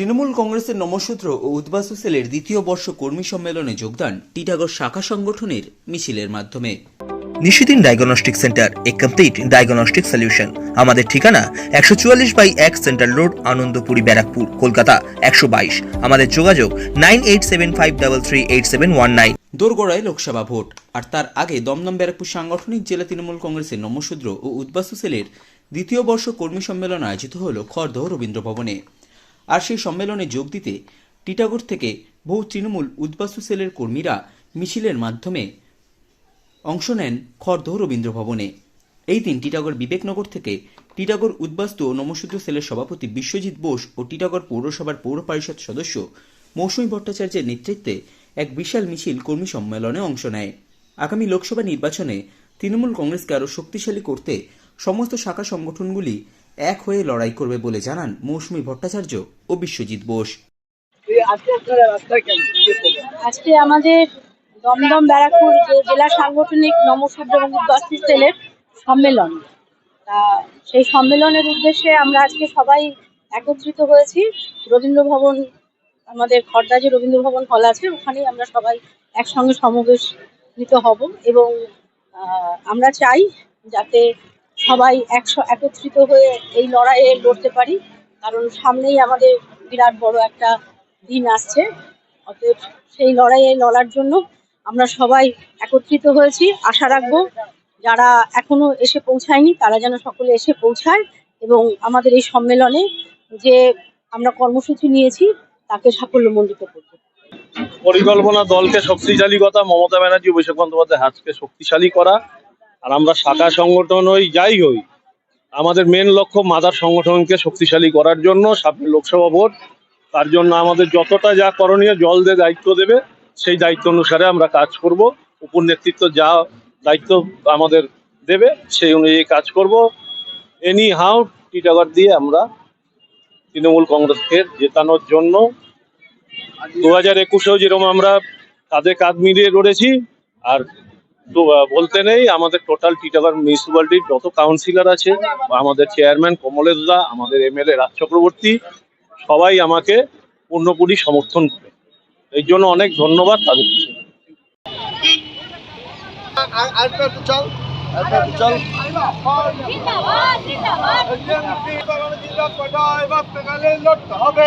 তৃণমূল কংগ্রেসের নমসূত্র ও উদ্বাস্তু সেলের দ্বিতীয় বর্ষ কর্মী সম্মেলনে যোগদান টিটাগড় শাখা সংগঠনের মিছিলের মাধ্যমে। Nishidin diagnostic centre a complete diagnostic solution. আমাদের ঠিকানা একশো চুয়াল্লিশ বাই এক সেন্ট্রাল রোড আনন্দপুরি ব্যারাকপুর কলকাতা একশো বাইশ। আমাদের যোগাযোগ nine eight seven five double three eight seven one nine. দোরগোড়ায় লোকসভা ভোট। আর তার আগে দমদম ব্যারাকপুর সাংগঠনিক জেলা তৃণমূল কংগ্রেসের নমশূদ্র ও উদ্বাস্তু সেলের দ্বিতীয় বর্ষ কর্মী সম্মেলন আয়োজিত হল খড়দহ রবীন্দ্র ভবনে আর সেই সম্মেলনে যোগ দিতে টিটাগড় থেকে বহু তৃণমূল উদ্বাস্তু সেলের কর্মীরা মিছিলের মাধ্যমে অংশ নেন খড়দহ রবীন্দ্র ভবনে এই দিন টিটাগড় বিবেকনগর থেকে টিটাগড় উদ্বাস্তু ও নমশূদ্র সেলের সভাপতি বিশ্বজিৎ বোস ও টিটাগড় পৌরসভার পৌর পরিষদ সদস্য মৌসুমী ভট্টাচার্যের নেতৃত্বে এক বিশাল মিছিল কর্মী সম্মেলনে অংশ নেয়। আগামী লোকসভা নির্বাচনে তৃণমূল কংগ্রেসকে আরও শক্তিশালী করতে সমস্ত শাখা সংগঠনগুলি এক হয়ে লড়াই করবে বলে জানান মৌসুমী ভট্টাচার্য ও বিশ্বজিৎ বোস। আজকে আমাদের দমদম ব্যারাকপুর যে জেলা সাংগঠনিক নমশূদ্র এবং উদ্বাস্তু সেলের সম্মেলন। তা সেই সম্মেলনের উদ্দেশ্যে আমরা আজকে সবাই একত্রিত হয়েছি। রবীন্দ্র ভবন আমাদের খর্দা যে রবীন্দ্র ভবন হল আছে ওখানেই আমরা সবাই একসঙ্গে সমাবেশিত হব এবং আহ, আমরা চাই যাতে সবাই একশো একত্রিত হয়ে এই লড়াইয়ে লড়তে পারি। কারণ সামনেই আমাদের বিরাট বড় একটা দিন আসছে। অতএব সেই লড়াইয়ে লড়ার জন্য আমরা সবাই একত্রিত হয়েছি। আশা রাখব যারা এখনও এসে পৌঁছায়নি, তারা যেন সকলে এসে পৌঁছায় এবং আমাদের এই সম্মেলনে যে আমরা কর্মসূচি নিয়েছি, তাকে সাফল্যমণ্ডিত করব পরিকল্পনা, দলকে শক্তিশালী কথা মমতা ব্যানার্জি, অভিষেক বন্দ্যোপাধ্যায় হাতকে শক্তিশালী করা আর আমরা শাখা সংগঠন হই, যাই হই, আমাদের মেন লক্ষ্য মাদার সংগঠনকে শক্তিশালী করার জন্য সামনে লোকসভা ভোট। তার জন্য আমাদের যতটা যা করণীয় জল দিয়ে দায়িত্ব দেবে, সেই দায়িত্ব অনুসারে আমরা কাজ করব। উপর নেতৃত্ব যা দায়িত্ব আমাদের দেবে, সেই অনুযায়ী কাজ করব। এনি হাউ টিটাগড় দিয়ে আমরা তৃণমূল কংগ্রেসকে জেতানোর জন্য দু হাজার একুশেও যেরকম আমরা কাঁধে কাঁধ মিলিয়ে লড়েছি, আর বলতে নেই, আমাদের টোটাল টিটাগড় মিউনিসিপ্যালিটির যত কাউন্সিলর আছে, আমাদের চেয়ারম্যান কমলেশ দা, আমাদের এমএলএ রাজ চক্রবর্তী, সবাই আমাকে পূর্ণপুরি সমর্থন করে এই জন্য অনেক ধন্যবাদ তাদের পিছনে। আরেকটা একটু চল আরেকটা একটু চল লড়তে হবে